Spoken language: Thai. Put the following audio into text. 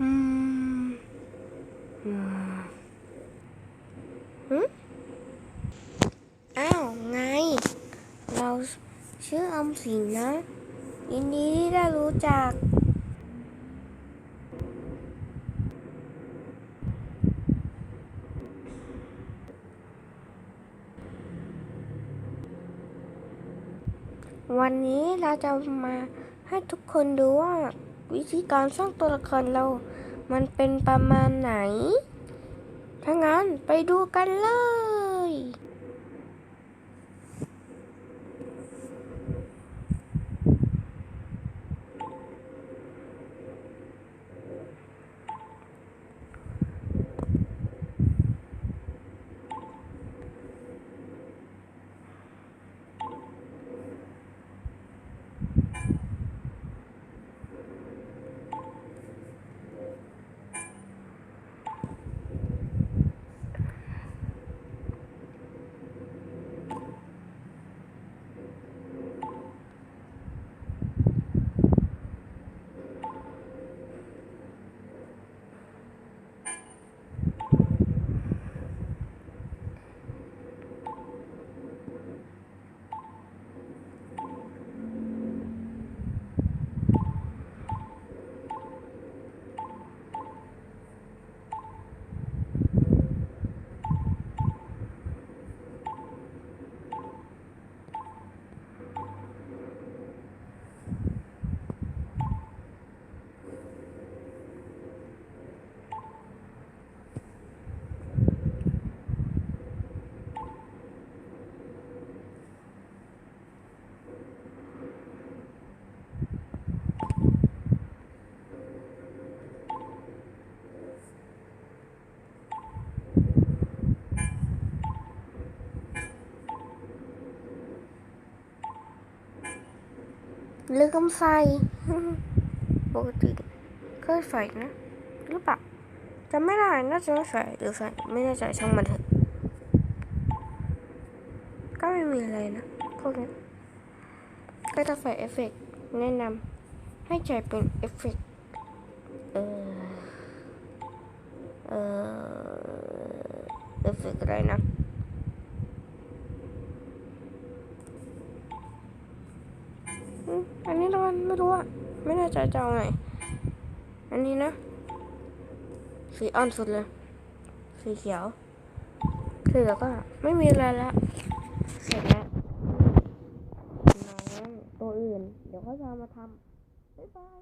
อ้าว ไง เราชื่ออมสินนะ ยินดีที่ได้รู้จัก วันนี้เราจะมาให้ทุกคนดูว่า วิธีการสร้างตัวละครเรา มันเป็นประมาณไหน ถ้างั้นไปดูกันเลย ลืมใส่ปกติเคยใส่นะหรือเปล่าจำไม่ได้น่าจะไม่ใส่หรือใส่ไม่แน่ใจช่างมันเถอะก็ไม่มีอะไรนะพวกนี้ก็จะใส่เอฟเฟกต์แนะนำให้ใช้เป็นเอฟเฟกต์เออเออเอฟเฟกต์อะไรนะ อืมันไม่รู้อะไม่แน่ใจจะเอาไง อันนี้นะ สีอ่อนสุดเลย สีเขียวคือแล้วก็ไม่มีอะไรละเสร็จแล้วน้องตัวอื่น เดี๋ยวเขาจะมาทำบ๊ายบาย